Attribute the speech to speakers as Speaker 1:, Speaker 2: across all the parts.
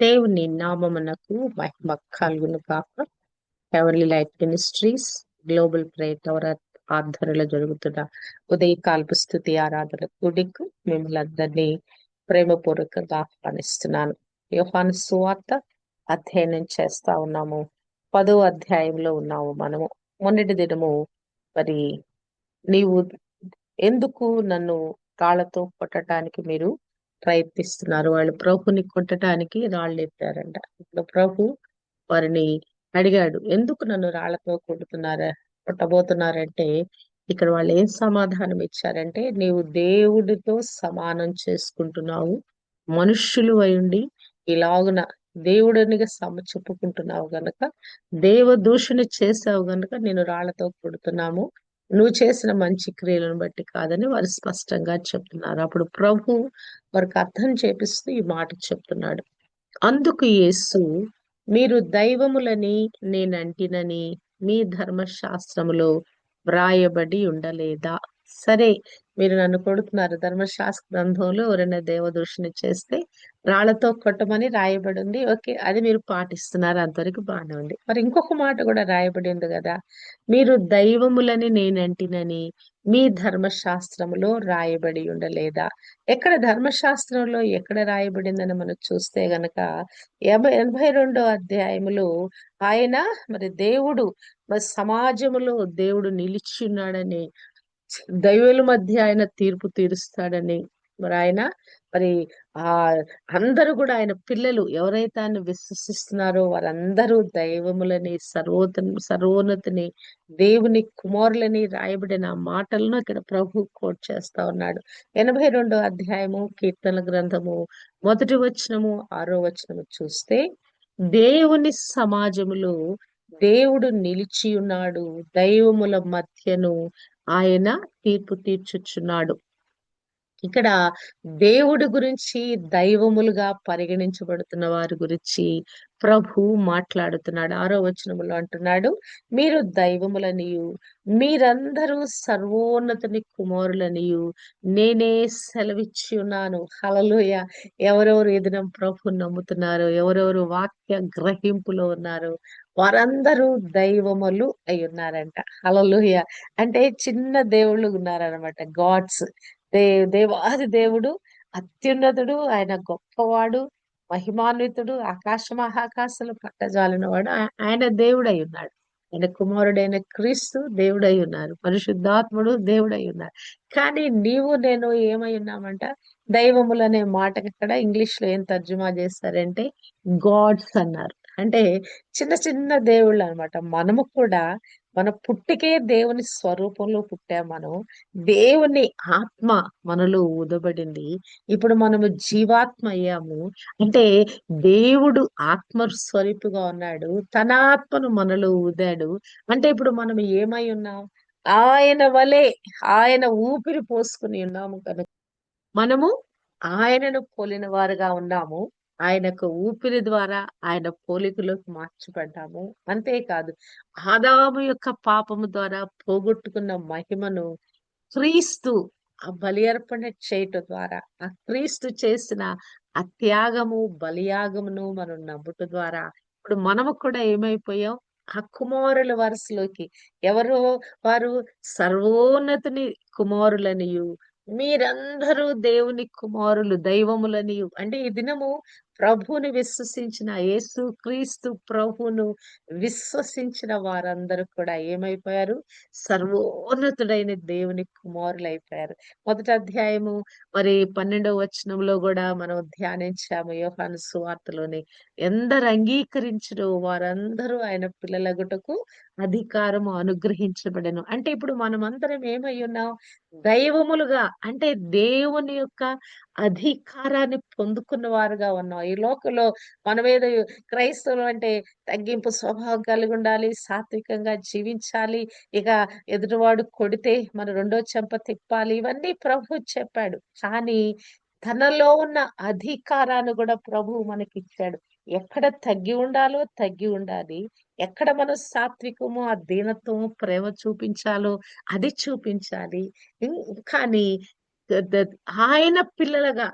Speaker 1: దేవుని నామమునకు మహిమ కలుగును కాక heavenly light ministries global prayer tower ఆధ్వర్యంలో జరుగుతున్న ఉదయకాల్పు స్థుతి ఆరాధన కూడికు మిమ్మల్ని అందరినీ ప్రేమపూర్వకంగా ఆహ్వానిస్తున్నాను. యోహాను సువార్త అధ్యయనం చేస్తా ఉన్నాము. పదో అధ్యాయంలో ఉన్నాము మనము. మొన్నటి దినము మరి నీవు ఎందుకు నన్ను కాళ్ళతో కొట్టడానికి మీరు ప్రయత్నిస్తున్నారు. వాళ్ళు ప్రభుని కొట్టడానికి రాళ్ళు ఎత్తారంట ఇప్పుడు ప్రభు వారిని అడిగాడు ఎందుకు నన్ను రాళ్ళతో కొడుతున్నారా కొట్టబోతున్నారంటే ఇక్కడ వాళ్ళు ఏం సమాధానం ఇచ్చారంటే నీవు దేవుడితో సమానం చేసుకుంటున్నావు మనుష్యులు అయ్యుండి ఇలాగున దేవుడినిగా సమ చెప్పుకుంటున్నావు గనక దేవదూషణ చేసావు గనక నేను రాళ్ళతో కొడుతున్నాము నువ్వు చేసిన మంచి క్రియలను బట్టి కాదని వారు స్పష్టంగా చెప్తున్నారు. అప్పుడు ప్రభు వారికి అర్థం చేపిస్తూ ఈ మాట చెప్తున్నాడు. అందుకు యేసు మీరు దైవములని నేనంటినని మీ ధర్మశాస్త్రములో వ్రాయబడి ఉండలేదా? సరే మీరు నన్ను కొడుతున్నారు. ధర్మశాస్త్ర గ్రంథంలో ఎవరైనా దేవదూషణ చేస్తే రాళ్ళతో కొట్టమని రాయబడి ఉంది ఓకే అది మీరు పాటిస్తున్నారు. అంతవరకు బాగానే ఉంది. మరి ఇంకొక మాట కూడా రాయబడి ఉంది కదా. మీరు దైవములని నేనంటినని మీ ధర్మశాస్త్రములో రాయబడి ఉండలేదా? ఎక్కడ ధర్మశాస్త్రంలో ఎక్కడ రాయబడిందని మనం చూస్తే గనక ఎనభై ఎనభై రెండో అధ్యాయములో ఆయన మరి దేవుడు మరి సమాజములో దేవుడు నిలిచి ఉన్నాడని దైవుల మధ్య ఆయన తీర్పు తీరుస్తాడని మరి ఆయన మరి ఆ అందరూ కూడా ఆయన పిల్లలు ఎవరైతే ఆయన విశ్వసిస్తున్నారో వారందరూ దైవములని సర్వోత సర్వోన్నతిని దేవుని కుమారులని రాయబడిన మాటలను ఇక్కడ ప్రభు కోట్ చేస్తా ఉన్నాడు. ఎనభై రెండో అధ్యాయము కీర్తన గ్రంథము మొదటి వచనము ఆరో వచనము చూస్తే దేవుని సమాజములో దేవుడు నిలిచి ఉన్నాడు దైవముల మధ్యను ఆయన తీర్పు తీర్చుచున్నాడు. ఇక్కడ దేవుడి గురించి దైవములుగా పరిగణించబడుతున్న వారి గురించి ప్రభు మాట్లాడుతున్నాడు ఆరో వచనములో అంటున్నాడు మీరు దైవములనియు మీరందరూ సర్వోన్నతుని కుమారులనియు నేనే సెలవిచ్చి ఉన్నాను హలలోయ ఎవరెవరు ఎదిన ప్రభు నమ్ముతున్నారు ఎవరెవరు వాక్య గ్రహింపులో ఉన్నారు వారందరూ దైవములు అయి ఉన్నారంట హలలోయ అంటే చిన్న దేవుళ్ళు ఉన్నారనమాట గాడ్స్. దే దేవాది దేవుడు అత్యున్నతుడు ఆయన గొప్పవాడు మహిమాన్వితుడు ఆకాశ మహాకాశాలు పట్టజాలిన వాడు. ఆయన దేవుడై ఉన్నాడు. ఆయన కుమారుడైన క్రీస్తు దేవుడై ఉన్నారు. పరిశుద్ధాత్ముడు దేవుడై ఉన్నారు. కానీ నీవు నేను ఏమై ఉన్నామంట? దైవములు అనే మాటకి ఇక్కడ ఇంగ్లీష్లో ఏం తర్జుమా చేస్తారంటే గాడ్స్ అన్నారు. అంటే చిన్న చిన్న దేవుళ్ళు అనమాట మనము కూడా మన పుట్టికే దేవుని స్వరూపంలో పుట్టాం మనం దేవుని ఆత్మ మనలో ఊదబడింది. ఇప్పుడు మనము జీవాత్మ అయ్యాము. అంటే దేవుడు ఆత్మ స్వరూపుగా ఉన్నాడు. తన ఆత్మను మనలో ఊదాడు. అంటే ఇప్పుడు మనం ఏమై ఉన్నాం? ఆయన వలె ఆయన ఊపిరి పోసుకుని ఉన్నాము కనుక మనము ఆయనను పోలిన వారుగా ఉన్నాము. ఆయనకు ఊపిరి ద్వారా ఆయన పోలికలోకి మార్చబడ్డాము. అంతేకాదు ఆదాము యొక్క పాపము ద్వారా పోగొట్టుకున్న మహిమను క్రీస్తు బలియర్పణ బలి అర్పణ చేయటం ద్వారా ఆ క్రీస్తు చేసిన ఆ త్యాగము బలియాగమును మనం నమ్ముట ద్వారా ఇప్పుడు మనము కూడా ఏమైపోయాం? ఆ కుమారుల వరుసలోకి. ఎవరో? వారు సర్వోన్నతిని కుమారులనియు మీరందరూ దేవుని కుమారులు దైవములనియు. అంటే ఈ దినము ప్రభువును విశ్వసించిన యేసు క్రీస్తు ప్రభువును విశ్వసించిన వారందరూ కూడా ఏమైపోయారు? సర్వోన్నతుడైన దేవుని కుమారులు అయిపోయారు మొదటి అధ్యాయము మరి పన్నెండవ వచనంలో కూడా మనం ధ్యానించాము యోహాను సువార్తలోని. ఎందరు అంగీకరించరు వారందరూ ఆయన పిల్లలగుటకు అధికారము అనుగ్రహించబడను. అంటే ఇప్పుడు మనం అందరం ఏమై ఉన్నాం దైవములుగా అంటే దేవుని యొక్క అధికారాన్ని పొందుకున్న వారుగా ఉన్నాం. ఈ లోకంలో మనమేదో క్రైస్తవులు అంటే తగ్గింపు స్వభావం కలిగి ఉండాలి సాత్వికంగా జీవించాలి ఇక ఎదుటివాడు కొడితే మన రెండో చెంప తిప్పాలి ఇవన్నీ ప్రభు చెప్పాడు. కానీ తనలో ఉన్న అధికారాన్ని కూడా ప్రభు మనకిచ్చాడు. ఎక్కడ తగ్గి ఉండాలో తగ్గి ఉండాలి. ఎక్కడ మనం సాత్వికము ఆ దీనత్వము ప్రేమ చూపించాలో అది చూపించాలి. కానీ ఆయన పిల్లలుగా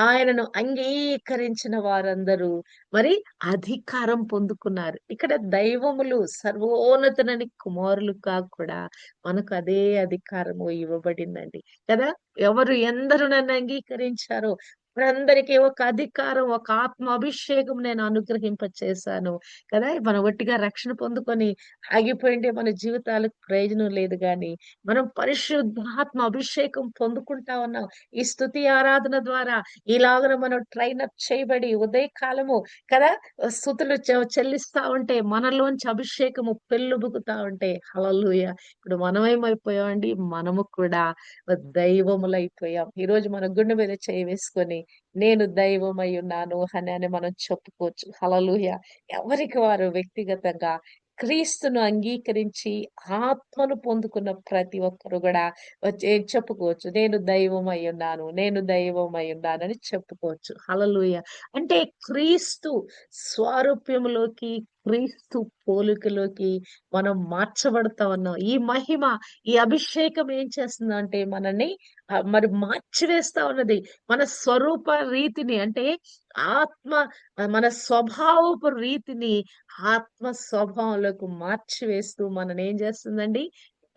Speaker 1: ఆయనను అంగీకరించిన వారందరూ మరి అధికారం పొందుకున్నారు. ఇక్కడ దైవములు సర్వోన్నతునని కుమారులు కాకుండా మనకు అదే అధికారము ఇవ్వబడిందండి. కదా? ఎవరు ఎందరు నన్ను అంగీకరించారో వారందరికీ ఒక అధికారం ఒక ఆత్మ అభిషేకం నేను అనుగ్రహింప చేశాను కదా? మనం ఒట్టిగా రక్షణ పొందుకొని ఆగిపోయింటే మన జీవితాలకు ప్రయోజనం లేదు కానీ మనం పరిశుద్ధాత్మ అభిషేకం పొందుకుంటా ఉన్నాం. ఈ స్తుతి ఆరాధన ద్వారా ఇలాగన మనం ట్రైన్ అప్ చేయబడి ఉదయకాలము కదా? స్థుతులు చె- చెల్లిస్తా ఉంటే మనలోంచి అభిషేకము పెళ్ళుబుకుతా ఉంటే హలలుయ ఇప్పుడు మనమేమైపోయామండి? మనము కూడా దైవములైపోయాం. ఈ రోజు మన గుండె మీద చేయి వేసుకొని నేను దైవమై ఉన్నాను అని అని మనం చెప్పుకోవచ్చు. హలలుయ ఎవరికి వారు వ్యక్తిగతంగా క్రీస్తును అంగీకరించి ఆత్మను పొందుకున్న ప్రతి ఒక్కరు కూడా వచ్చే చెప్పుకోవచ్చు నేను దైవమై ఉన్నాను నేను దైవం ఉన్నాను అని చెప్పుకోవచ్చు. హలలుయ అంటే క్రీస్తు స్వారూప్యములోకి క్రీస్తు పోలికలోకి మనం మార్చబడతా ఉన్నాం. ఈ మహిమ ఈ అభిషేకం ఏం చేస్తుంది అంటే మనల్ని మరి మార్చివేస్తా ఉన్నది. మన స్వరూప రీతిని అంటే ఆత్మ మన స్వభావపు రీతిని ఆత్మ స్వభావంలోకి మార్చివేస్తూ మనని ఏం చేస్తుందండి?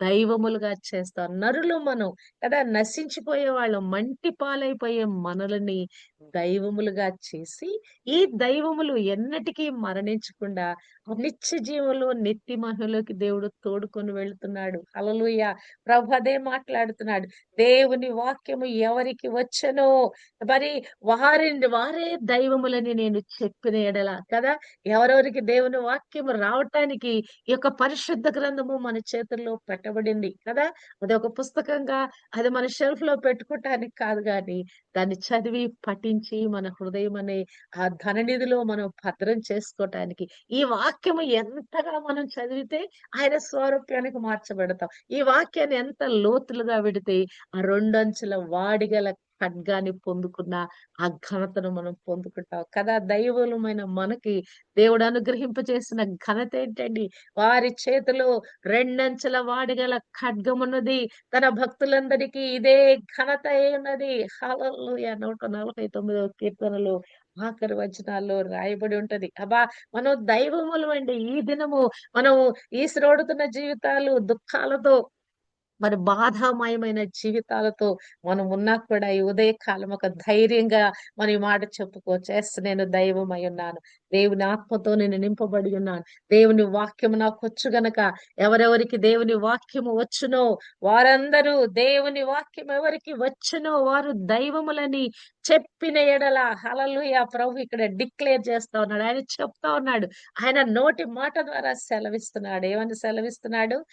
Speaker 1: దైవములుగా చేస్తా. నరులు మనం కదా నశించిపోయే వాళ్ళం. మంటి పాలైపోయే మనలని దైవములుగా చేసి ఈ దైవములు ఎన్నటికీ మరణించకుండా నిత్య జీవంలో నెత్తి మహిమలోకి దేవుడు తోడుకొని వెళ్తున్నాడు. అలలుయ ప్రభదే మాట్లాడుతున్నాడు. దేవుని వాక్యము ఎవరికి వచ్చనో? మరి వారి వారే దైవములని నేను చెప్పిన ఎడల కదా? ఎవరెవరికి దేవుని వాక్యము రావటానికి ఈ యొక్క పరిశుద్ధ గ్రంథము మన చేతుల్లో పెట్టబడింది. కదా? అది ఒక పుస్తకంగా అది మన షెల్ఫ్లో పెట్టుకోవటానికి కాదు కానీ దాన్ని చదివి పఠించి మన హృదయం అనే ఆ ధననిధిలో మనం భద్రం చేసుకోవటానికి ఈ వాక్యము ఎంతగా మనం చదివితే ఆయన స్వరూప్యానికి మార్చబడతాం. ఈ వాక్యాన్ని ఎంత లోతులుగా పెడితే ఆ రెండంచుల వాడిగల ఖడ్గాన్ని పొందుకున్న ఆ ఘనతను మనం పొందుకుంటాం. కదా దైవలమైన మనకి దేవుడు అనుగ్రహింపజేసిన ఘనత ఏంటండి? వారి చేతిలో రెండంచెల వాడిగల ఖడ్గమున్నది. తన భక్తులందరికీ ఇదే ఘనత ఉన్నది హల్లెలూయా! నూట నలభై తొమ్మిదవ కీర్తనలో ఆఖరి వచనాల్లో రాయబడి ఉంటది. అబ్బా! మనం దైవములు అండి ఈ దినము మనం ఈ శ్రోడుతున్న జీవితాలు దుఃఖాలతో మరి బాధామయమైన జీవితాలతో మనం ఉన్నా కూడా ఈ ఉదయకాలం ఒక ధైర్యంగా మనం ఈ మాట చెప్పుకోవచ్చు. ఎస్ నేను దైవమై ఉన్నాను. దేవుని ఆత్మతో నేను నింపబడి ఉన్నాను. దేవుని వాక్యము నాకు వచ్చు గనక. ఎవరెవరికి దేవుని వాక్యము వచ్చునో వారందరూ దేవుని వాక్యం ఎవరికి వచ్చునో వారు దైవములని చెప్పిన ఎడల హలలుయ ప్రభు ఇక్కడ డిక్లేర్ చేస్తా ఉన్నాడు. ఆయన చెప్తా ఉన్నాడు. ఆయన నోటి మాట ద్వారా సెలవిస్తున్నాడు. ఏమని సెలవిస్తున్నాడు?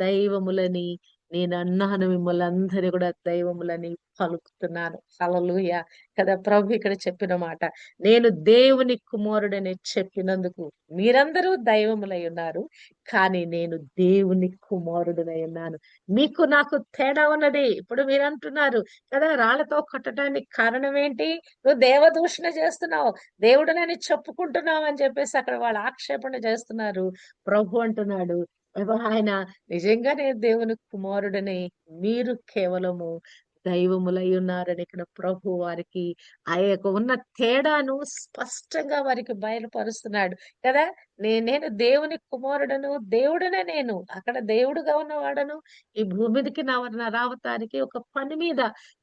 Speaker 1: దైవములని నేను అన్నాను మిమ్మల్ని అందరి కూడా దైవములని పలుకుతున్నాను. హలలుయ కదా ప్రభు ఇక్కడ చెప్పిన మాట. నేను దేవుని కుమారుడని చెప్పినందుకు మీరందరూ దైవములై ఉన్నారు కానీ నేను దేవుని కుమారుడునై ఉన్నాను. మీకు నాకు తేడా ఉన్నది. ఇప్పుడు మీరు అంటున్నారు కదా రాళ్ళతో కొట్టడానికి కారణం ఏంటి? నువ్వు దేవదూషణ చేస్తున్నావు దేవుడనని చెప్పుకుంటున్నావు అని చెప్పేసి అక్కడ వాళ్ళు ఆక్షేపణ చేస్తున్నారు. ప్రభు అంటున్నాడు "ఏవో ఆయన నిజంగానే దేవుని కుమారుడని మీరు కేవలము దైవములై ఉన్నారని ఇక్కడ ప్రభు వారికి ఆ యొక్క ఉన్న తేడాను స్పష్టంగా వారికి బయలుపరుస్తున్నాడు. కదా? నేను దేవుని కుమారుడను దేవుడనే నేను. అక్కడ దేవుడుగా ఉన్నవాడను. ఈ భూమి మీదకి నా నా రావటానికి ఒక పని మీద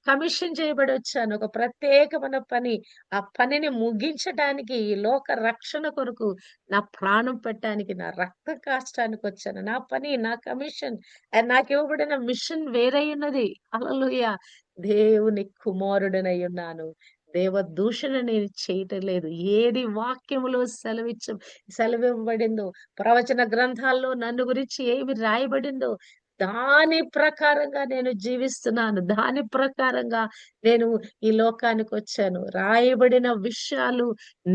Speaker 1: కమిషన్ చేయబడి వచ్చాను. ఒక ప్రత్యేకమైన పని. ఆ పనిని ముగించడానికి ఈ లోక రక్షణ కొరకు నా ప్రాణం పెట్టడానికి నా రక్త కాష్టానికి వచ్చాను. నా పని నా కమిషన్ నాకు ఇవ్వబడిన మిషన్ వేరై ఉన్నది. అలలుయ దేవుని కుమారుడనై ఉన్నాను. దేవ దూషణ నేను చేయటం లేదు ఏది వాక్యములో సెలవిచ్చ సెలవివ్వబడిందో ప్రవచన గ్రంథాల్లో నన్ను గురించి ఏమి రాయబడిందో దాని ప్రకారంగా నేను జీవిస్తున్నాను. దాని ప్రకారంగా నేను ఈ లోకానికి వచ్చాను. రాయబడిన విషయాలు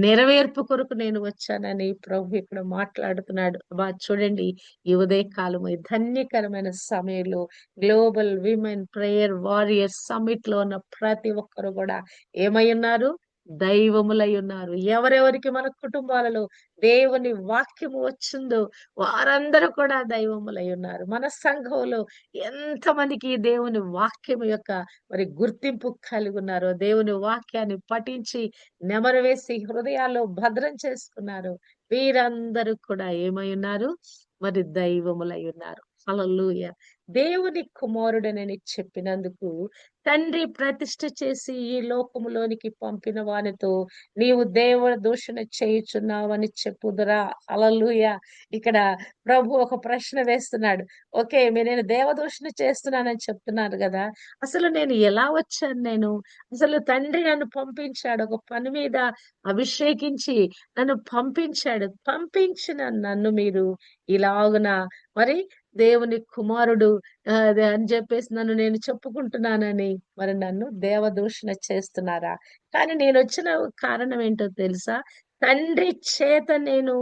Speaker 1: నెరవేర్పు కొరకు నేను వచ్చానని ప్రభు ఇక్కడ మాట్లాడుతున్నాడు. బా చూడండి ఈ ఉదయకాలం ఈ ధన్యకరమైన సమయంలో గ్లోబల్ విమెన్ ప్రేయర్ వారియర్ సమిట్లో ఉన్న ప్రతి ఒక్కరు కూడా ఏమై ఉన్నారు? దైవములై ఉన్నారు ఎవరెవరికి మన కుటుంబాలలో దేవుని వాక్యము వచ్చిందో వారందరూ కూడా దైవములై ఉన్నారు మన సంఘంలో ఎంతమందికి దేవుని వాక్యం యొక్క మరి గుర్తింపు కలిగి ఉన్నారో దేవుని వాక్యాన్ని పఠించి నెమరు వేసి హృదయాల్లో భద్రం చేసుకున్నారు వీరందరూ కూడా ఏమై ఉన్నారు? మరి దైవములై ఉన్నారు అలలుయ దేవుని కుమారుడనని చెప్పినందుకు తండ్రి ప్రతిష్ఠ చేసి ఈ లోకములోనికి పంపిన వానితో నీవు దేవ దూషణ చేయుచున్నావని చెప్పుదురా. అలలుయ ఇక్కడ ప్రభు ఒక ప్రశ్న వేస్తున్నాడు. ఓకే మీ నేను దేవదూషణ చేస్తున్నానని చెప్తున్నారు కదా. అసలు నేను ఎలా వచ్చాను నేను? అసలు తండ్రి నన్ను పంపించాడు ఒక పని మీద అభిషేకించి నన్ను పంపించాడు. పంపించిన నన్ను మీరు ఇలాగున? మరి దేవుని కుమారుడు అని చెప్పేసి నన్ను నేను చెప్పుకుంటున్నానని మరి నన్ను దేవదూషణ చేస్తున్నారా? కానీ నేను వచ్చిన కారణం ఏంటో తెలుసా? తండ్రి చేత నేను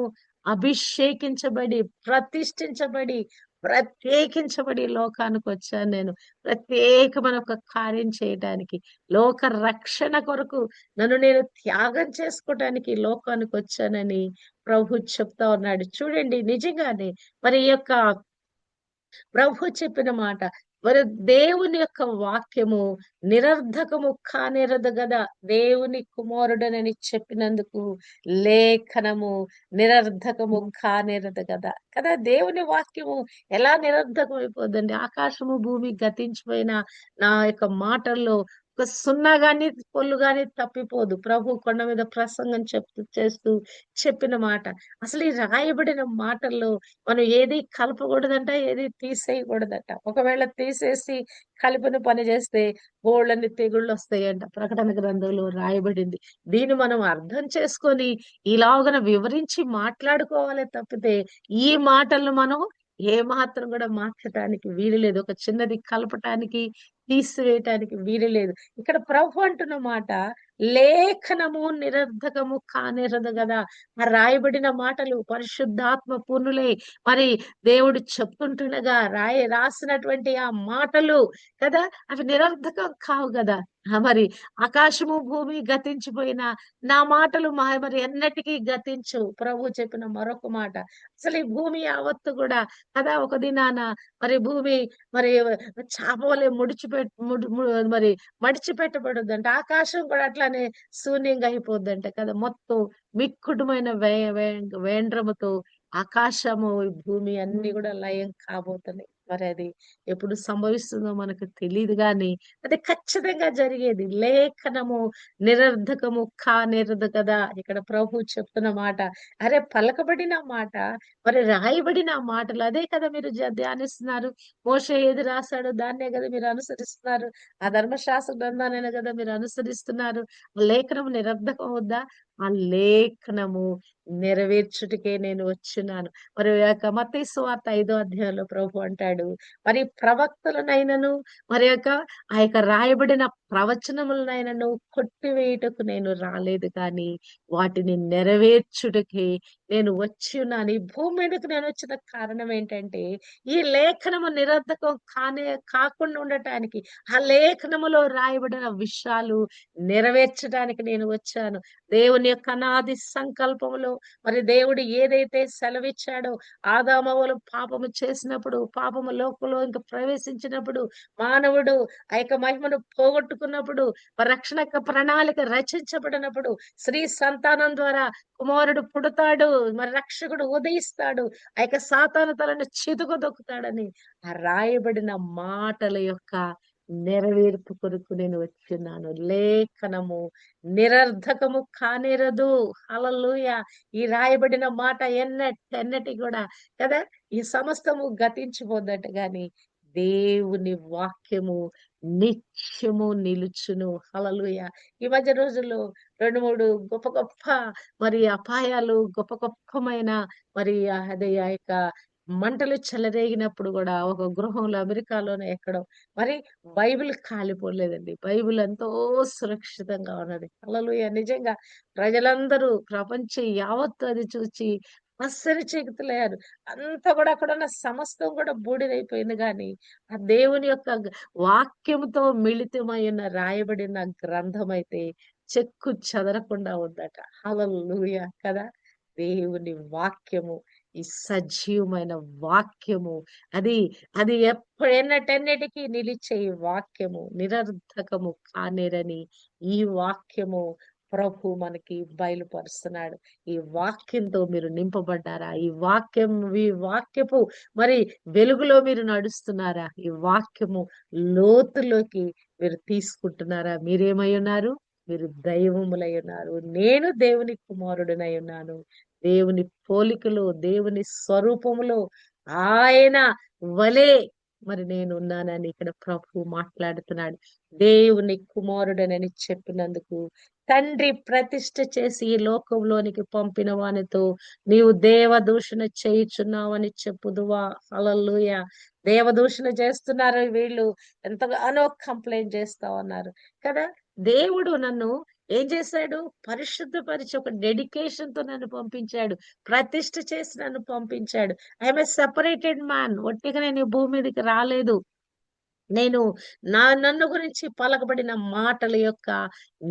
Speaker 1: అభిషేకించబడి ప్రతిష్ఠించబడి ప్రత్యేకించబడి లోకానికి వచ్చాను నేను. ప్రత్యేకమైన ఒక కార్యం చేయడానికి లోక రక్షణ కొరకు నన్ను నేను త్యాగం చేసుకోవడానికి లోకానికి వచ్చానని ప్రభు చెప్తా ఉన్నాడు. చూడండి నిజంగానే మరి ఈ యొక్క ప్రభు చెప్పిన మాట మరి దేవుని యొక్క వాక్యము నిరర్ధకము కానిరదు కదా దేవుని కుమారుడనని చెప్పినందుకు లేఖనము నిరర్ధకము కానిరదు కదా కదా దేవుని వాక్యము ఎలా నిరర్ధకం అయిపోద్దండి ఆకాశము భూమి గతించిపోయిన నా యొక్క మాటల్లో ఒక సున్నా గాని పొల్లు గాని తప్పిపోదు. ప్రభు కొండ మీద ప్రసంగం చెప్తూ చేస్తూ చెప్పిన మాట. అసలు ఈ రాయబడిన మాటల్లో మనం ఏది కలపకూడదంట ఏది తీసేయకూడదంట. ఒకవేళ తీసేసి కలిపిన పని చేస్తే బోళ్ళని తెగుళ్ళు వస్తాయంట ప్రకటన గ్రంథంలో రాయబడింది. దీన్ని మనం అర్థం చేసుకొని ఇలాగన వివరించి మాట్లాడుకోవాలి తప్పితే ఈ మాటలను మనం ఏ మాత్రం కూడా మార్చడానికి వీలు లేదు. ఒక చిన్నది కలపటానికి తీసివేయటానికి వీలు లేదు. ఇక్కడ ప్రభు అంటున్న మాట లేఖనము నిరర్ధకము కానిరదు కదా ఆ రాయబడిన మాటలు పరిశుద్ధాత్మ పూర్ణులే. మరి దేవుడు చెప్తుంటుండగా రాయ రాసినటువంటి ఆ మాటలు కదా అవి నిరర్ధకం కావు కదా మరి ఆకాశము భూమి గతించిపోయిన నా మాటలు మా మరి ఎన్నటికీ గతించు ప్రభు చెప్పిన మరొక మాట. అసలు ఈ భూమి యావత్తు కూడా కదా ఒక దినాన మరి భూమి మరి చాపవలే ముడిచిపెట్ ముడి ము- మరి మడిచిపెట్టబడుద్దంట. ఆకాశం కూడా అట్లానే శూన్యంగా అయిపోద్దంట కదా. మొత్తం మిక్కుటమైన వే వే- వేండ్రముతో ఆకాశము ఈ భూమి అన్ని కూడా లయం కాబోతున్నాయి. మరి అది ఎప్పుడు సంభవిస్తుందో మనకు తెలియదు కానీ అది ఖచ్చితంగా జరిగేది. లేఖనము నిరర్ధకము కానిరదు కదా. ఇక్కడ ప్రభు చెప్తున్న మాట అరే పలకబడిన మాట మరి రాయబడిన మాటలు అదే కదా మీరు జ- ధ్యానిస్తున్నారు. మోస ఏది రాశాడో దాన్నే కదా మీరు అనుసరిస్తున్నారు. ఆ ధర్మశాస్త్ర గ్రంథాన్ని కదా మీరు అనుసరిస్తున్నారు. లేఖనం నిరర్ధకం అవుద్దా ఆ లేఖనము నెరవేర్చుటకే నేను వచ్చినాను మరి యొక్క మతీ సువార్త ఐదో అధ్యాయంలో ప్రభు అంటాడు మరి ప్రవక్తలనైనను మరి యొక్క ఆ యొక్క రాయబడిన ప్రవచనములనైనను కొట్టివేయుటకు నేను రాలేదు కానీ వాటిని నెరవేర్చుటకే నేను వచ్చి ఉన్నాను ఈ భూమి మీదకు నేను వచ్చిన కారణం ఏంటంటే ఈ లేఖనము నిరర్ధకం కానే కాకుండా ఉండటానికి ఆ లేఖనములో రాయబడిన విషయాలు నెరవేర్చడానికి నేను వచ్చాను. దేవుని యొక్క అనాది సంకల్పములో మరి దేవుడు ఏదైతే సెలవిచ్చాడో ఆదామవులు పాపము చేసినప్పుడు పాపము లోకంలో ఇంకా ప్రవేశించినప్పుడు మానవుడు ఆ యొక్క మహిమను పోగొట్టుకున్నప్పుడు రక్షణ యొక్క ప్రణాళిక రచించబడినప్పుడు స్త్రీ సంతానం ద్వారా కుమారుడు పుడతాడు మరి రక్షకుడు ఉదయిస్తాడు ఆ యొక్క సాతాను తలను చితుకు దొక్కుతాడని ఆ రాయబడిన మాటల యొక్క నెరవేర్పు కొరకు నేను వచ్చిన్నాను. లేఖనము నిరర్ధకము కానేరదు. అలలుయ ఈ రాయబడిన మాట ఎన్నటి కూడా కదా? ఈ సమస్తము గతించిపోద్దట గాని దేవుని వాక్యము నిత్యము నిలుచును. హలలుయ ఈ మధ్య రోజుల్లో రెండు మూడు గొప్ప గొప్ప మరి అపాయాలు గొప్ప గొప్పమైన మరి అదే ఆ యొక్క మంటలు చెలరేగినప్పుడు కూడా ఒక గృహంలో అమెరికాలోనే ఎక్కడం మరి బైబిల్ కాలిపోలేదండి బైబిల్ ఎంతో సురక్షితంగా ఉన్నది. అలలుయ నిజంగా ప్రజలందరూ ప్రపంచం యావత్తు అది చూచి ఆశ్చర్యచకితులయ్యారు అంతా కూడా అక్కడ ఉన్న సమస్తం కూడా బూడిదైపోయింది కానీ ఆ దేవుని యొక్క వాక్యంతో వాక్యముతో మిళితమై ఉన్న రాయబడిన గ్రంథం అయితే చెక్కు చెదరకుండా ఉందట. హల్లెలూయా! కదా? దేవుని వాక్యము ఈ సజీవమైన వాక్యము అది అది ఎప్పుడెన్నటెన్నటికీ నిలిచే ఈ వాక్యము నిరర్ధకము కానేరని ఈ వాక్యము ప్రభు మనకి బయలుపరుస్తున్నాడు. ఈ వాక్యంతో మీరు నింపబడ్డారా? ఈ వాక్యం ఈ వాక్యపు మరి వెలుగులో మీరు నడుస్తున్నారా? ఈ వాక్యము లోతులోకి మీరు తీసుకుంటున్నారా? మీరేమై ఉన్నారు? మీరు దైవములై ఉన్నారు. నేను దేవుని కుమారుడినై ఉన్నాను. దేవుని పోలికలో దేవుని స్వరూపములో ఆయన వలే మరి నేను ఉన్నానని ఇక్కడ ప్రభు మాట్లాడుతున్నాడు. దేవుని కుమారుడనని చెప్పినందుకు తండ్రి ప్రతిష్ఠ చేసి ఈ లోకంలోనికి పంపిన వానితో నీవు దేవదూషణ చేయుచున్నావని చెప్పుదువా. అలల్లుయ దేవదూషణ చేస్తున్నారు వీళ్ళు. ఎంతగానో కంప్లైంట్ చేస్తా ఉన్నారు. కదా? దేవుడు నన్ను ఏం చేశాడు? పరిశుద్ధపరిచి ఒక డెడికేషన్తో నన్ను పంపించాడు. ప్రతిష్ఠ చేసి నన్ను పంపించాడు. I'm a separated man. ఒట్టిగా నేను భూమి మీదకి రాలేదు. నేను నా నన్ను గురించి పలకబడిన మాటల యొక్క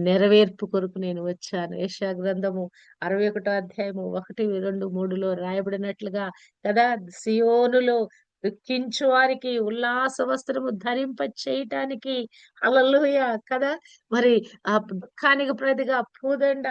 Speaker 1: నెరవేర్పు కొరకు నేను వచ్చాను. యశా గ్రంథము అరవై ఒకటో అధ్యాయము ఒకటి రెండు మూడులో రాయబడినట్లుగా కదా సియోనులో దుఃఖించు వారికి ఉల్లాస వస్త్రము ధరింప చేయటానికి అలలుయ కదా మరి ఆ దుఃఖానికి ప్రతిగా పూదండ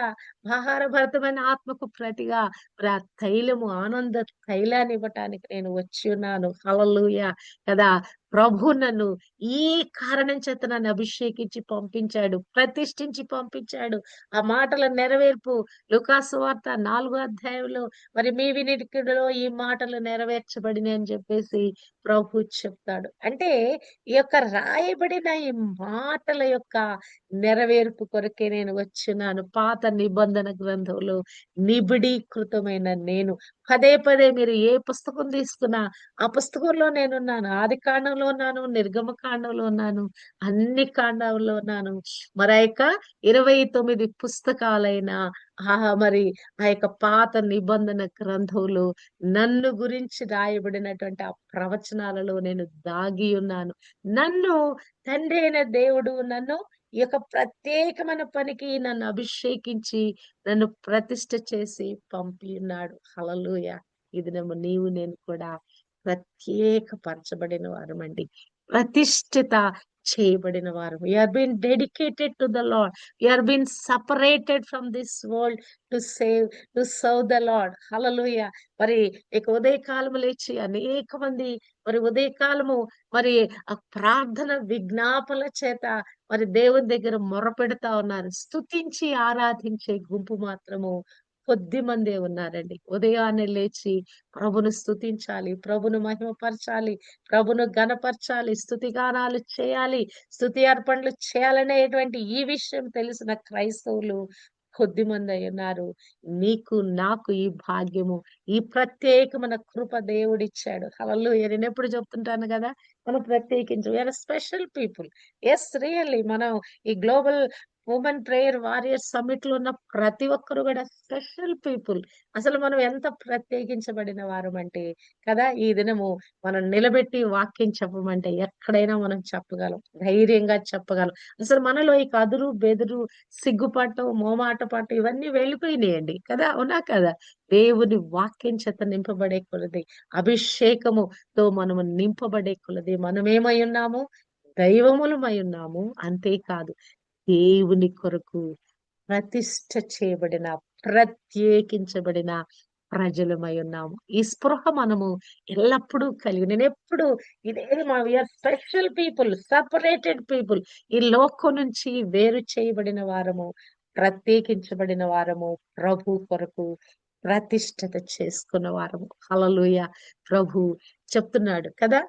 Speaker 1: ఆహార భరితమైన ఆత్మకు ప్రతిగా మరి ఆ తైలము ఆనంద తైలాన్ని ఇవ్వటానికి నేను వచ్చి ఉన్నాను. అలలుయ కదా ప్రభు నన్ను ఈ కారణం చేత నన్ను అభిషేకించి పంపించాడు ప్రతిష్ఠించి పంపించాడు. ఆ మాటల నెరవేర్పు లుకాసు వార్త నాలుగో అధ్యాయంలో మరి మీ వినికిడిలో ఈ మాటలు నెరవేర్చబడినాయి అని చెప్పేసి ప్రభు చెప్తాడు. అంటే ఈ యొక్క రాయబడిన ఈ మాటల యొక్క నెరవేర్పు కొరకే నేను వచ్చినాను. పాత నిబంధన గ్రంథంలో నిబిడీకృతమైన నేను పదే పదే మీరు ఏ పుస్తకం తీసుకున్నా ఆ పుస్తకంలో నేనున్నాను ఆది కాండంలో ఉన్నాను నిర్గమ కాండంలో ఉన్నాను అన్ని కాండంలో ఉన్నాను. మరి ఆ యొక్క ఇరవై తొమ్మిది పుస్తకాలైన ఆ మరి ఆ యొక్క పాత నిబంధన గ్రంథంలో నన్ను గురించి రాయబడినటువంటి ఆ ప్రవచనాలలో నేను దాగి ఉన్నాను. నన్ను తండ్రి అయిన దేవుడు నన్ను ఈ యొక్క ప్రత్యేకమైన పనికి నన్ను అభిషేకించి నన్ను ప్రతిష్ట చేసి పంపి ఉన్నాడు హలలుయ ఇది నేను నీవు నేను కూడా ప్రత్యేక పరచబడిన వారమండి. ప్రతిష్ఠిత చేయబడిన వారు are been dedicated to the Lord are been separated from this world to save to serve the Lord hallelujah మరి ఇక ఉదయకాలము లేచి అనేక మంది మరి ఉదయకాలము మరి ఆ ప్రార్థన విజ్ఞాపన చేత మరి దేవుని దగ్గర మొరపెడతా ఉన్నారు. స్తుతించి ఆరాధించే గుంపు మాత్రము కొద్ది మందే ఉన్నారండి. ఉదయాన్నే లేచి ప్రభును స్థుతించాలి ప్రభును మహిమపరచాలి ప్రభును గణపరచాలి స్థుతిగానాలు చేయాలి స్థుతి అర్పణలు చేయాలనేటువంటి ఈ విషయం తెలిసిన క్రైస్తవులు కొద్ది మంది అయి ఉన్నారు. నీకు నాకు ఈ భాగ్యము ఈ ప్రత్యేకమైన కృప దేవుడిచ్చాడు. హలలు నేను ఎప్పుడు చెప్తుంటాను కదా? మనం ప్రత్యేకించు. We are special people yes really మనం ఈ గ్లోబల్ ఉమెన్ ప్రేయర్ వారియర్ సమిట్లో ఉన్న ప్రతి ఒక్కరు కూడా స్పెషల్ పీపుల్ అసలు మనం ఎంత ప్రత్యేకించబడిన వారం అంటే కదా ఈ దినము మనం నిలబెట్టి వాక్యం చెప్పమంటే ఎక్కడైనా మనం చెప్పగలం ధైర్యంగా చెప్పగలం. అసలు మనలో ఈ కదురు బెదురు సిగ్గుపాటు మోమాటపాటు ఇవన్నీ వెళ్ళిపోయినాయండి కదా అవునా కదా? దేవుని వాక్యం చేత నింపబడే కొలది అభిషేకముతో మనము నింపబడే కొలది మనమేమై ఉన్నాము? దైవములమై ఉన్నాము అంతేకాదు. దేవుని కొరకు ప్రతిష్ట చేయబడిన ప్రత్యేకించబడిన ప్రజలమై ఉన్నాము. ఈ స్పృహ మనము ఎల్లప్పుడూ కలిగి నేను ఎప్పుడు ఇదే మా we are special people separated people ఈ లోకం నుంచి వేరు చేయబడిన వారము ప్రత్యేకించబడిన వారము ప్రభు కొరకు ప్రతిష్టత చేసుకున్న వారము. హలలుయ ప్రభు చెప్తున్నాడు కదా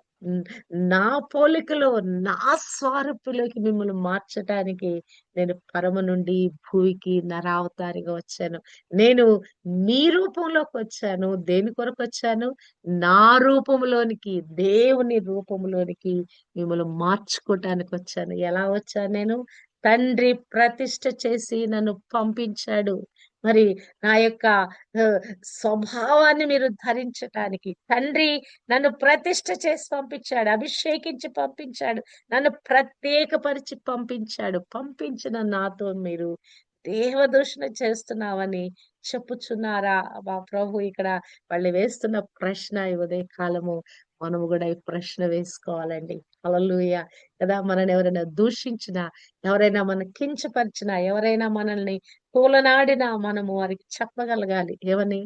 Speaker 1: నా పోలికలో నా స్వరూపులోకి మిమ్మల్ని మార్చటానికి నేను పరమ నుండి భూమికి నరావతారిగా వచ్చాను. నేను మీ రూపంలోకి వచ్చాను దేని కొరకు వచ్చాను? నా రూపంలోనికి దేవుని రూపంలోనికి మిమ్మల్ని మార్చుకోవటానికి వచ్చాను. ఎలా వచ్చాను నేను? తండ్రి ప్రతిష్ట చేసి నన్ను పంపించాడు. మరి నా యొక్క స్వభావాన్ని మీరు ధరించటానికి. తండ్రి నన్ను ప్రతిష్ట చేసి పంపించాడు అభిషేకించి పంపించాడు నన్ను ప్రత్యేకపరిచి పంపించాడు. పంపించిన నాతో మీరు దేవదూషణ చేస్తున్నావని చెప్పుచున్నారా? మా ప్రభు ఇక్కడ వాళ్ళు వేస్తున్న ప్రశ్న ఈ ఉదయ కాలము మనము కూడా ఈ ప్రశ్న వేసుకోవాలండి. అలలుయ కదా మనల్ని ఎవరైనా దూషించినా ఎవరైనా మన కించపరిచినా ఎవరైనా మనల్ని తోలనాడినా మనము వారికి చెప్పగలగాలి. ఏమని?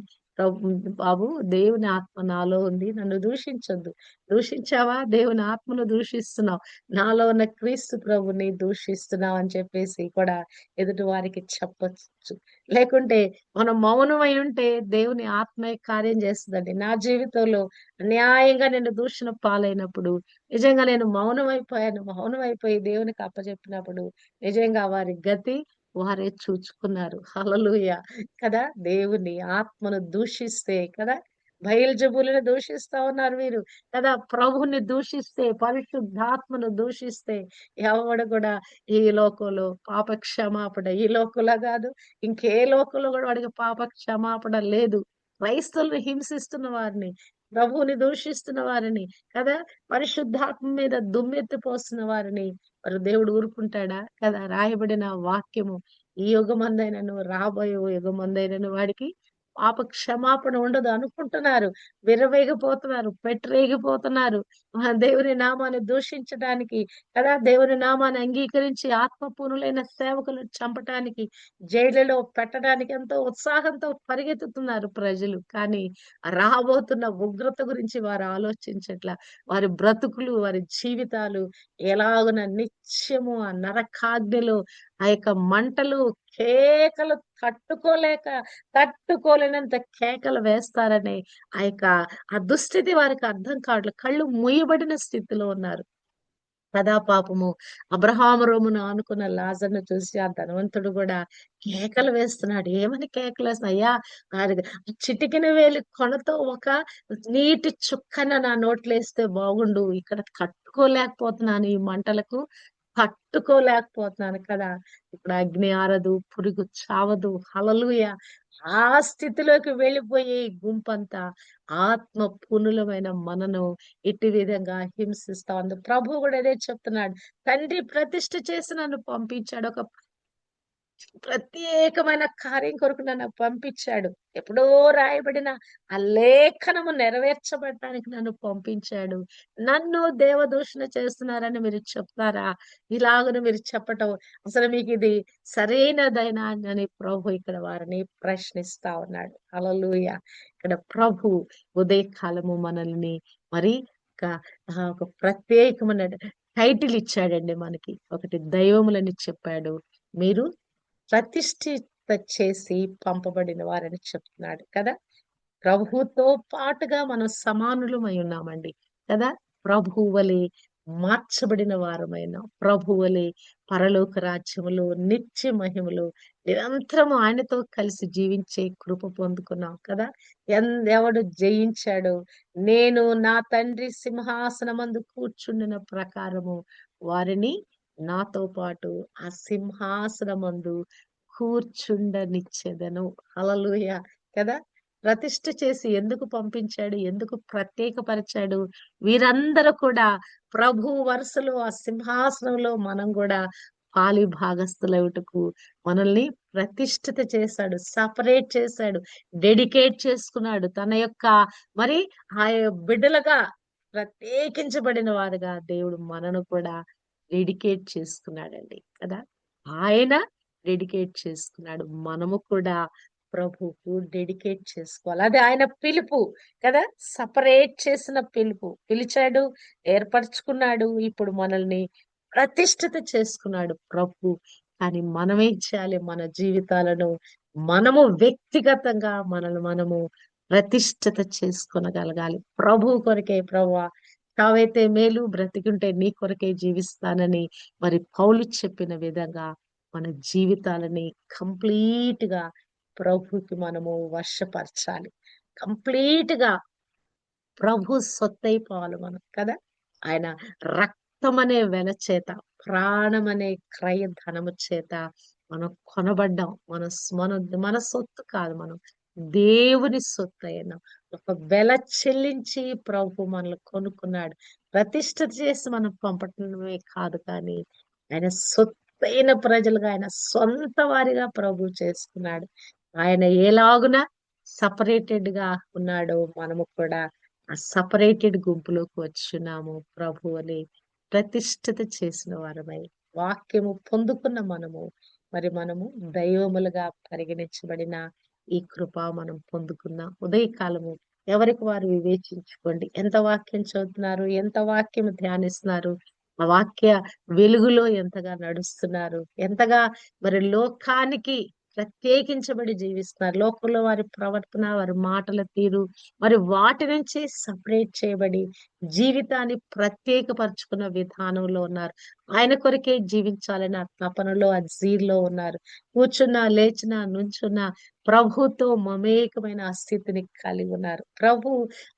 Speaker 1: బాబు దేవుని ఆత్మ నాలో ఉంది. నన్ను దూషించొద్దు. దూషించావా? దేవుని ఆత్మను దూషిస్తున్నావు. నాలో ఉన్న క్రీస్తు ప్రభుని దూషిస్తున్నావు అని చెప్పేసి కూడా ఎదుటి వారికి చెప్పచ్చు. లేకుంటే మనం మౌనమై ఉంటే దేవుని ఆత్మ కార్యం చేస్తుందండి. నా జీవితంలో అన్యాయంగా నేను దూషణ పాలైనప్పుడు నిజంగా నేను మౌనం అయిపోయాను మౌనం అయిపోయి దేవునికి అప్పచెప్పినప్పుడు నిజంగా వారి గతి వారే చూచుకున్నారు. హలలుయ కదా? దేవుని ఆత్మను దూషిస్తే కదా? బయల్జబులను దూషిస్తా ఉన్నారు వీరు. కదా? ప్రభుని దూషిస్తే పరిశుద్ధాత్మను దూషిస్తే ఎవడు కూడా ఈ లోకంలో పాప క్షమాపణ ఈ లోకంలో కాదు ఇంకే లోకంలో కూడా వాడికి పాప క్షమాపణ లేదు. క్రైస్తవులను హింసిస్తున్న వారిని ప్రభువుని దూషిస్తున్న వారిని కదా? పరిశుద్ధాత్మ మీద దుమ్మెత్తిపోస్తున్న వారిని. మరి దేవుడు ఊరుకుంటాడా కదా? రాయబడిన వాక్యము ఈ యుగమందైనను రాబోయే యుగమందైనను వాడికి పాప క్షమాపణ ఉండదు అనుకుంటున్నారు. విరవేగిపోతున్నారు పెట్టరేగిపోతున్నారు. దేవుని నామాన్ని దూషించడానికి కదా దేవుని నామాన్ని అంగీకరించి ఆత్మపూర్ణులైన సేవకులు చంపటానికి జైలులో పెట్టడానికి ఎంతో ఉత్సాహంతో పరిగెత్తుతున్నారు ప్రజలు. కానీ రాబోతున్న ఉగ్రత గురించి వారు ఆలోచించట్ల. వారి బ్రతుకులు వారి జీవితాలు ఎలాగున నిత్యము ఆ నరకాగ్నిలో ఆ యొక్క మంటలు కేకలు తట్టుకోలేక తట్టుకోలేనంత కేకలు వేస్తారని ఆ యొక్క ఆ దుస్థితి వారికి అర్థం కావట్లేదు కళ్ళు మూయబడిన స్థితిలో ఉన్నారు. కదా పాపము. అబ్రహాము రోమును ఆనుకున్న లాజర్ను చూసి ఆ ధనవంతుడు కూడా కేకలు వేస్తున్నాడు. ఏమని కేకలు వేస్తున్నా? చిటికిన వేలి కొనతో ఒక నీటి చుక్కన నా నోట్లేస్తే బాగుండు. ఇక్కడ కట్టుకోలేకపోతున్నాను ఈ మంటలకు. పట్టుకోలేకపోతున్నాను కదా. ఇప్పుడు అగ్ని ఆరదు పురుగు చావదు. హలలుయ ఆ స్థితిలోకి వెళ్ళిపోయే గుంపంతా ఆత్మ పునులమైన మనను ఎట్టి విధంగా హింసిస్తా ఉంది. ప్రభు కూడా అదే చెప్తున్నాడు. తండ్రి ప్రతిష్ఠ చేసి నన్ను పంపించాడు. ఒక ప్రత్యేకమైన కార్యం కొరకు నన్ను పంపించాడు. ఎప్పుడో రాయబడిన ఆ లేఖనము నెరవేర్చబడటానికి నన్ను పంపించాడు. నన్ను దేవదూషణ చేస్తున్నారని మీరు చెప్తారా? ఇలాగను మీరు చెప్పటం అసలు మీకు ఇది సరైనదైనా అని ప్రభు ఇక్కడ వారిని ప్రశ్నిస్తా ఉన్నాడు. అలలుయ ఇక్కడ ప్రభు ఉదయకాలము మనల్ని మరి ఒక ఒక ప్రత్యేకమైన టైటిల్ ఇచ్చాడండి మనకి. ఒకటి దైవములని చెప్పాడు. మీరు ప్రతిష్ఠిత చేసి పంపబడిన వారని చెప్తున్నాడు కదా? ప్రభువుతో పాటుగా మనం సమానులమై ఉన్నామండి కదా? ప్రభువలే మార్చబడిన వారమైన ప్రభు పరలోక రాజ్యములో నిత్య మహిమలో నిరంతరము ఆయనతో కలిసి జీవించే కృప పొందుకున్నాం కదా? ఎన్ ఎవడు జయించాడు నేను నా తండ్రి సింహాసనమందు కూర్చుండిన ప్రకారము వారిని నాతో పాటు ఆ సింహాసనమందు కూర్చుండనిచ్చేదను. అలలుయ కదా? ప్రతిష్ఠ చేసి ఎందుకు పంపించాడు? ఎందుకు ప్రత్యేకపరిచాడు? వీరందరూ కూడా ప్రభు వరుసలో ఆ సింహాసనంలో మనం కూడా పాలి భాగస్థులవుటకు మనల్ని ప్రతిష్ఠిత చేశాడు సపరేట్ చేశాడు డెడికేట్ చేసుకున్నాడు. తన యొక్క మరి ఆ బిడ్డలుగా ప్రత్యేకించబడిన వారుగా దేవుడు మనను కూడా డెడికేట్ చేసుకున్నాడండి కదా? ఆయన డెడికేట్ చేసుకున్నాడు. మనము కూడా ప్రభువుకు డెడికేట్ చేసుకోవాలి. అది ఆయన పిలుపు కదా? సపరేట్ చేసిన పిలుపు. పిలిచాడు ఏర్పరచుకున్నాడు ఇప్పుడు మనల్ని ప్రతిష్ఠిత చేసుకున్నాడు ప్రభు. కానీ మనమేం చేయాలి మన జీవితాలను. మనము వ్యక్తిగతంగా మనల్ని మనము ప్రతిష్ఠిత చేసుకొనగలగాలి. ప్రభు కొరకే ప్రభు చావైతే మేలు బ్రతికుంటే నీ కొరకే జీవిస్తానని మరి పౌలు చెప్పిన విధంగా మన జీవితాలని కంప్లీట్గా ప్రభుకి మనము వర్షపరచాలి కంప్లీట్గా ప్రభు సొత్తైపోవాలి మనం కదా? ఆయన రక్తం అనే వెల చేత ప్రాణం అనే క్రయ ధనము చేత మనం కొనబడ్డాం. మన మన మన సొత్తు కాదు మనం దేవుని సొత్తు అయినాం. ఒక వెల చెల్లించి ప్రభు మనల్ని కొనుక్కున్నాడు. ప్రతిష్ఠ చేసి మనం పంపటమే కాదు కానీ ఆయన సొత్తైన ప్రజలుగా ఆయన సొంత వారిగా ప్రభు చేసుకున్నాడు. ఆయన ఎలాగున సపరేటెడ్గా ఉన్నాడో మనము కూడా ఆ సపరేటెడ్ గుంపులోకి వచ్చున్నాము ప్రభు అని ప్రతిష్ఠిత చేసిన వారమై వాక్యము పొందుకున్న మనము మరి మనము దైవములుగా పరిగణించబడిన ఈ కృప మనం పొందుకుందాం. ఉదయకాలము ఎవరికి వారు వివేచించుకోండి. ఎంత వాక్యం చదువుతున్నారు ఎంత వాక్యం ధ్యానిస్తున్నారు ఆ వాక్య వెలుగులో ఎంతగా నడుస్తున్నారు ఎంతగా మరి లోకానికి ప్రత్యేకించబడి జీవిస్తున్నారు లోకంలో వారి ప్రవర్తన వారి మాటల తీరు మరి వాటి నుంచి సపరేట్ చేయబడి జీవితాన్ని ప్రత్యేకపరచుకున్న విధానంలో ఉన్నారు. ఆయన కొరకే జీవించాలని ఆ తపనలో ఆ జీర్లో ఉన్నారు. కూర్చున్నా లేచినా నుంచున్నా ప్రభుతో మమేకమైన స్థితిని కలిగి ఉన్నారు. ప్రభు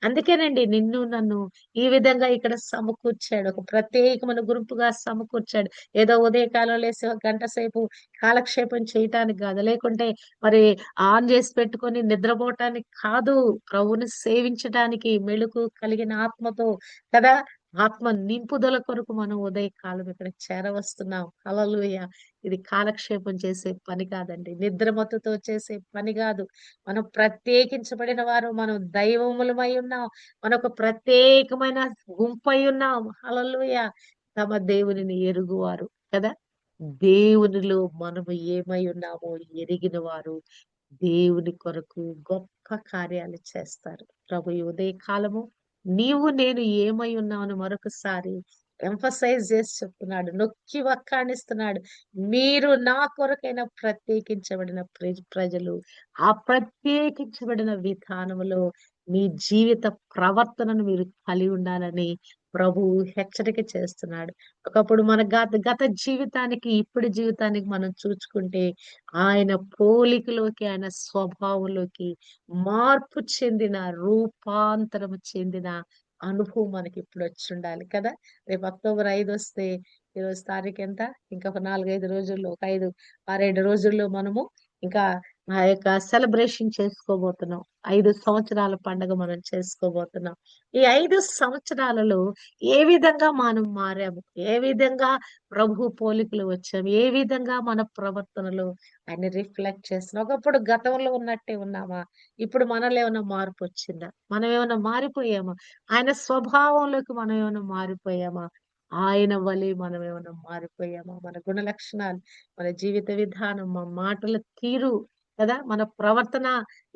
Speaker 1: అందుకేనండి నిన్ను నన్ను ఈ విధంగా ఇక్కడ సమకూర్చాడు. ఒక ప్రత్యేకమైన గుంపుగా సమకూర్చాడు. ఏదో ఉదయకాలం లేసి ఒక గంట సేపు కాలక్షేపం చేయటానికి కాదు. లేకుంటే మరి ఆన్ చేసి పెట్టుకొని నిద్రపోవటానికి కాదు. ప్రభుని సేవించడానికి మెళుకు కలిగిన ఆత్మతో కదా ఆత్మ నింపుదల కొరకు మనం ఉదయకాలం ఇక్కడ చేరవస్తున్నాం. హల్లెలూయా. ఇది కాలక్షేపం చేసే పని కాదండి. నిద్రమత్తుతో చేసే పని కాదు. మనం ప్రత్యేకించబడిన వారు మనం దైవములమై ఉన్నాం. మనకు ప్రత్యేకమైన గుంపై ఉన్నాం. హల్లెలూయా. తమ దేవునిని ఎరుగువారు కదా? దేవునిలో మనము ఏమై ఉన్నామో ఎరిగిన వారు దేవుని కొరకు గొప్ప కార్యాలు చేస్తారు. ప్రభు ఉదయ కాలము నీవు నేను ఏమై ఉన్నామని మరొకసారి ఎంఫసైజ్ చేసి చెప్తున్నాడు నొక్కి వక్కాణిస్తున్నాడు. మీరు నా కొరకైన ప్రత్యేకించబడిన ప్రజలు ఆ ప్రత్యేకించబడిన విధానములో మీ జీవిత ప్రవర్తనను మీరు కలిగి ఉండాలని ప్రభు హెచ్చరిక చేస్తున్నాడు. ఒకప్పుడు మన గత గత జీవితానికి ఇప్పుడు జీవితానికి మనం చూసుకుంటే ఆయన పోలికలోకి ఆయన స్వభావంలోకి మార్పు చెందిన రూపాంతరం చెందిన అనుభవం మనకి ఇప్పుడు వచ్చి ఉండాలి కదా. రేపు అక్టోబర్ ఐదు వస్తే ఈరోజు తారీఖు ఎంత? ఇంకా ఒక నాలుగైదు రోజుల్లో ఒక ఐదు ఆరేడు రోజుల్లో మనము ఇంకా ఆ యొక్క సెలబ్రేషన్ చేసుకోబోతున్నాం. ఐదు సంవత్సరాల పండుగ మనం చేసుకోబోతున్నాం. ఈ ఐదు సంవత్సరాలలో ఏ విధంగా మనం మారాము? ఏ విధంగా ప్రభు పోలికలు వచ్చాము? ఏ విధంగా మన ప్రవర్తనలు ఆయన రిఫ్లెక్ట్ చేస్తున్నాం? ఒకప్పుడు గతంలో ఉన్నట్టే ఉన్నామా? ఇప్పుడు మనలో ఏమైనా మార్పు వచ్చిందా? మనం ఏమైనా మారిపోయామా? ఆయన స్వభావంలోకి మనం ఏమైనా మారిపోయామా? ఆయన వలె మనం ఏమైనా మారిపోయామా? మన గుణ లక్షణాలు మన జీవిత విధానం మన మాటల తీరు కదా? మన ప్రవర్తన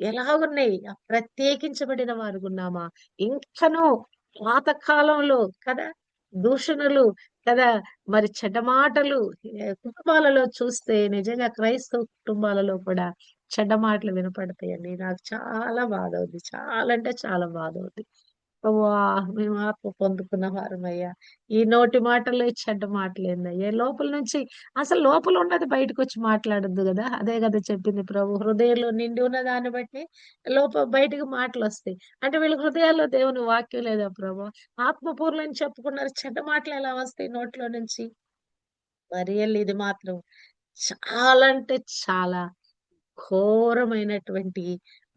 Speaker 1: ఎలా ఉన్నాయి? ప్రత్యేకించబడిన వారు ఉన్నామా ఇంకనూ పాతకాలంలో కదా? దూషణలు కదా? మరి చెడ్డమాటలు కుటుంబాలలో చూస్తే నిజంగా క్రైస్తవ కుటుంబాలలో కూడా చెడ్డమాటలు వినపడతాయండి. నాకు చాలా బాధ ఉంది. చాలా అంటే చాలా బాధ ఉంది. వా మేము ఆత్మ పొందుకున్న వారమయ్యా. ఈ నోటి మాటలు చెడ్డ మాటలేందయ్యా. లోపల నుంచి అసలు లోపల ఉన్నది బయటకు వచ్చి మాట్లాడద్దు కదా. అదే కదా చెప్పింది ప్రభు. హృదయంలో నిండి ఉన్న దాన్ని బట్టి లోపల బయటకు మాటలు వస్తాయి అంటే వీళ్ళ హృదయాల్లో దేవుని వాక్యం లేదా ప్రభు? ఆత్మపూర్లని చెప్పుకున్నారు. చెడ్డ మాటలు ఎలా వస్తాయి నోట్లో నుంచి? మరి ఇది మాత్రం చాలా అంటే చాలా ఘోరమైనటువంటి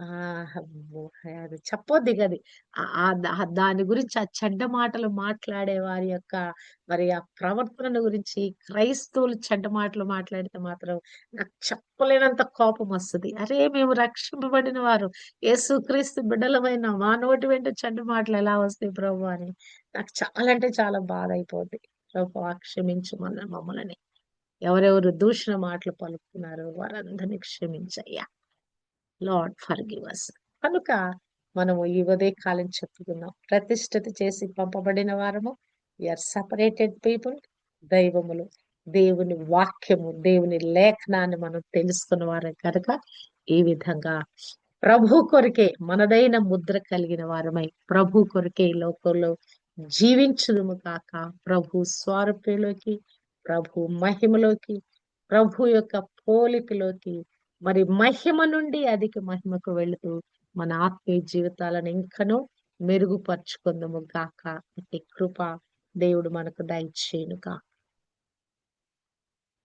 Speaker 1: అది చెప్పొద్ది అది. ఆ- దాని గురించి ఆ చెడ్డ మాటలు మాట్లాడే వారి యొక్క మరి ఆ ప్రవర్తన గురించి క్రైస్తవులు చెడ్డ మాటలు మాట్లాడితే మాత్రం నాకు చెప్పలేనంత కోపం వస్తుంది. అరే మేము రక్షింపబడిన వారు యేసుక్రీస్తు బిడ్డలమైన మా నోటి వెంట చెడ్డ మాటలు ఎలా వస్తాయి ప్రభు అని. నాకు చాలా అంటే చాలా బాధ అయిపోద్ది. ప్రభు క్షమించు మన మమ్మల్ని. ఎవరెవరు దూషణ మాటలు పలుకుతున్నారో వారందరినీ క్షమించయ్యా. లార్డ్ ఫర్ గివర్స్ అస్ కనుక మనము ఈ కాలం చెప్పుకున్నాం. ప్రతిష్టత చేసి పంపబడిన వారము. ఆర్ సపరేటెడ్ పీపుల్ దైవములు. దేవుని వాక్యము దేవుని లేఖనాన్ని మనం తెలుసుకున్న వారే కనుక ఈ విధంగా ప్రభు కొరకే మనదైన ముద్ర కలిగిన వారమై ప్రభు కొరకే లోకంలో జీవించుదుము కాక ప్రభు స్వారూప్యలోకి ప్రభు మహిమలోకి ప్రభు యొక్క పోలికలోకి మరి మహిమ నుండి అధిక మహిమకు వెళుతూ మన ఆత్మీయ జీవితాలను ఇంకనూ మెరుగుపరుచుకుందాము గాక. అంటే కృప దేవుడు మనకు దయచేయును గాక